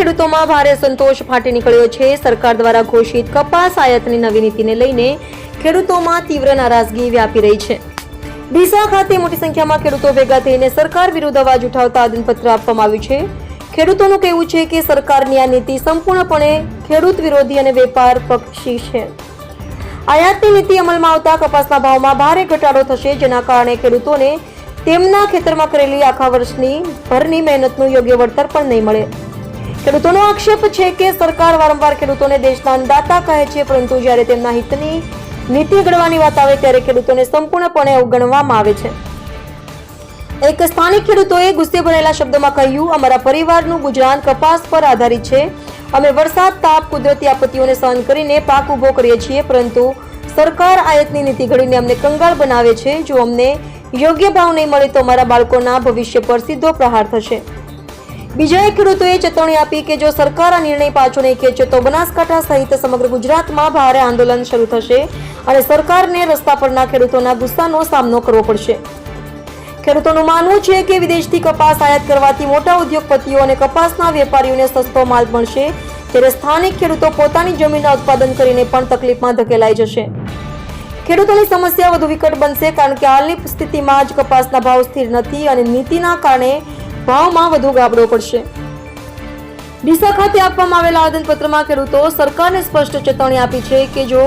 ખેડૂતોમાં ભારે સંતોષ ફાટી નીકળ્યો છે. સરકાર દ્વારા ઘોષિત કપાસ આયાતની નવી નીતિને લઈને ખેડૂતોમાં તીવ્ર નારાજગી વ્યાપી રહી છે. ડીસા ખાતે મોટી સંખ્યામાં ખેડૂતો ભેગા થઈને સરકાર વિરુદ્ધ અવાજ ઉઠાવતા આદનપત્ર આપવામાં આવ્યું છે. ખેડૂતોનું કહેવું છે કે સરકારની આ નીતિ સંપૂર્ણપણે ખેડૂત વિરોધી અને વેપાર પક્ષી છે. આયાતની નીતિ અમલમાં આવતા કપાસના ભાવમાં ભારે ઘટાડો થશે, જેના કારણે ખેડૂતોને તેમના ખેતરમાં કરેલી આખા વર્ષની ભરની મહેનતનું યોગ્ય વળતર પણ નહીં મળે. ખેડૂતોનો આક્ષેપ છે કે સરકાર વારંવાર ખેડૂતોને દેશના અંદાતા કહે છે, પરંતુ જ્યારે તેમના હિતની નીતિ ઘડવાની વાત આવે ત્યારે ખેડૂતોને સંપૂર્ણપણે અવગણવામાં આવે છે. એક સ્થાનિક ખેડૂતોએ ગુસ્સે ભરેલા શબ્દોમાં કહ્યું, અમારા પરિવારનું ગુજરાન કપાસ પર આધારિત છે. અમે વરસાદ, તાપ, કુદરતી આપત્તિઓને સહન કરીને પાક ઊભો કરીએ છીએ, પરંતુ સરકાર આયાતની નીતિ ઘડીને અમને કંગાળ બનાવે છે. જો અમને યોગ્ય ભાવ નહીં મળે તો અમારા બાળકોના ભવિષ્ય પર સીધો પ્રહાર થશે. બીજા એક ખેડૂતોએ ચેતવણી આપી કે જો સરકાર આ નિર્ણય પાછો નહીં ખેંચે તો બનાસકાંઠા સહિત સમગ્ર ગુજરાતમાં ભારે આંદોલન શરૂ થશે અને સરકારને રસ્તા પરના ખેડૂતોના ગુસ્સાનો સામનો કરવો પડશે. ખેડૂતોનું માનવું છે કે વિદેશથી કપાસ આયાત કરવાથી મોટા ઉદ્યોગપતિઓ અને કપાસના વેપારીઓને સસ્તો માલ મળશે, ત્યારે સ્થાનિક ખેડૂતો પોતાની જમીનના ઉત્પાદન કરીને પણ તકલીફમાં ધકેલાઈ જશે. ખેડૂતોની સમસ્યા વધુ વિકટ બનશે કારણ કે હાલની સ્થિતિમાં જ કપાસના ભાવ સ્થિર નથી અને નીતિના કારણે ભાવમાં વધુ ગાબડો પડશે. ડીસા ખાતે આપવામાં આવેલા આવેદનપત્રમાં ખેડૂતો સરકારને સ્પષ્ટ ચેતવણી આપી છે કે જો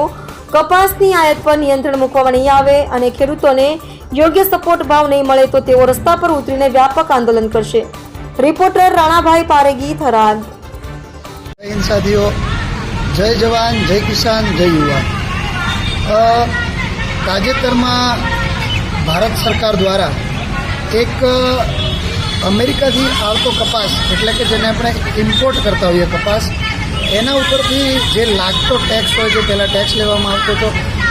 કપાસની આયાત પર નિયંત્રણ મૂકવામાં નહીં આવે અને ખેડૂતોને યોગ્ય સપોર્ટ ભાવ નહીં મળે તો તેઓ રસ્તા પર ઉતરીને વ્યાપક આંદોલન કરશે. રિપોર્ટર રાણાભાઈ પારેગી થરાદ. સાથીઓ. જય જવાન, જય કિસાન, જય યુવાન. તાજેતરમાં ભારત સરકાર દ્વારા એક અમેરિકાથી આવતો કપાસ, એટલે કે જેને આપણે ઇમ્પોર્ટ કરતા હોઈએ કપાસ, એના ઉપરથી જે લાગતો ટેક્સ હોય છે, પહેલાં ટેક્સ લેવામાં આવતો હતો.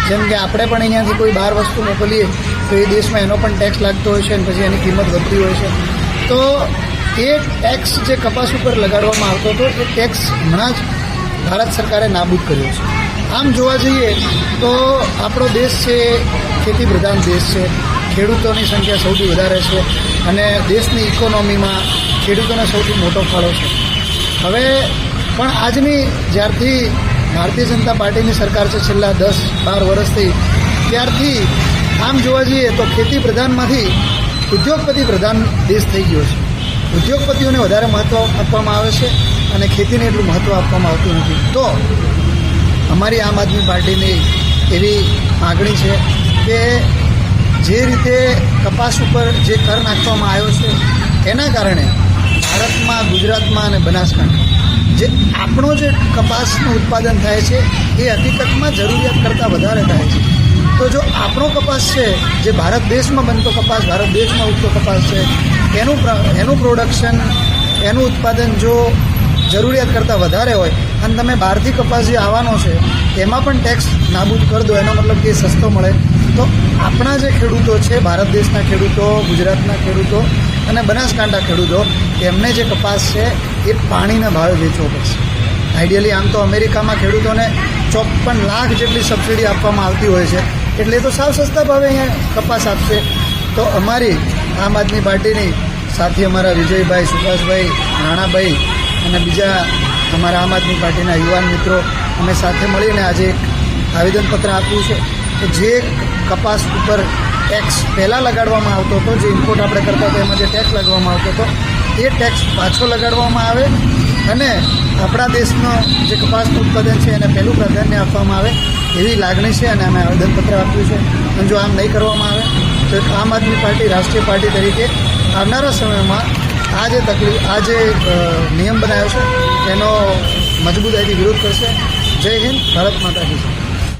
જેમ કે આપણે પણ અહીંયાથી કોઈ બહાર વસ્તુ મોકલીએ, તો એ દેશમાં એનો પણ ટેક્સ લાગતો હોય છે અને પછી એની કિંમત વધતી હોય છે. તો એ ટેક્સ જે કપાસ ઉપર લગાડવામાં આવતો હતો, એ ટેક્સ હમણાં જ ભારત સરકારે નાબૂદ કર્યો છે. આમ જોવા જઈએ, તો આપણો દેશ છે ખેતી પ્રધાન દેશ છે. ખેડૂતોની સંખ્યા સૌથી વધારે છે અને દેશની ઇકોનોમીમાં ખેડૂતોને સૌથી મોટો ફાળો છે. હવે, પણ આજની જ્યારથી ભારતીય જનતા પાર્ટીની સરકાર છે છેલ્લા દસ બાર વર્ષથી, ત્યારથી આમ જોવા જઈએ તો ખેતી પ્રધાનમાંથી ઉદ્યોગપતિ પ્રધાન દેશ થઈ ગયો છે. ઉદ્યોગપતિઓને વધારે મહત્ત્વ આપવામાં આવે છે અને ખેતીને એટલું મહત્ત્વ આપવામાં આવતું નથી. તો અમારી આમ આદમી પાર્ટીની એવી માગણી છે કે જે રીતે કપાસ ઉપર જે કર નાખવામાં આવ્યો છે, એના કારણે ભારતમાં, ગુજરાતમાં અને બનાસકાંઠા જે આપણો જે કપાસનું ઉત્પાદન થાય છે, એ હકીકતમાં જરૂરિયાત કરતાં વધારે થાય છે. તો જો આપણો કપાસ છે, જે ભારત દેશમાં બનતો કપાસ, ભારત દેશમાં ઉગતો કપાસ છે, એનું એનું પ્રોડક્શન એનું ઉત્પાદન જો જરૂરિયાત કરતાં વધારે હોય, અને તમે બહારથી કપાસ જે આવવાનો છે, એમાં પણ ટેક્સ નાબૂદ કરી દો, એનો મતલબ કે સસ્તો મળે. તો આપણા જે ખેડૂતો છે, ભારત દેશના ખેડૂતો, ગુજરાતના ખેડૂતો અને બનાસકાંઠા ખેડૂતો, એમને જે કપાસ છે, એ પાણીના ભાવે વેચવો પડશે. આઈડિયલી આમ તો અમેરિકામાં ખેડૂતોને ચોપન લાખ જેટલી સબસિડી આપવામાં આવતી હોય છે, એટલે તો સાવ સસ્તા ભાવે અહીંયા કપાસ આપશે. તો અમારી આમ આદમી પાર્ટીની સાથી અમારા વિજયભાઈ, સુભાષભાઈ, રાણાભાઈ અને બીજા અમારા આમ આદમી પાર્ટીના યુવાન મિત્રો, અમે સાથે મળીને આજે એક આવેદનપત્ર આપ્યું છે. જે કપાસ ઉપર ટેક્સ પહેલાં લગાડવામાં આવતો હતો, જે ઇમ્પોર્ટ આપણે કરતા હતા, એમાં જે ટેક્સ લગાડવામાં આવતો હતો, એ ટેક્સ પાછો લગાડવામાં આવે અને આપણા દેશનો જે કપાસનું ઉત્પાદન છે, એને પહેલું પ્રાધાન્ય આપવામાં આવે એવી લાગણી છે અને અમે આવેદનપત્ર આપ્યું છે. અને જો આમ નહીં કરવામાં આવે, તો એક આમ આદમી પાર્ટી, રાષ્ટ્રીય પાર્ટી તરીકે આવનારા સમયમાં આ જે તકલીફ આ જે નિયમ બનાવ્યો છે, એનો મજબૂતાઈથી વિરોધ કરશે. જય હિન્દ, ભારત માતા કી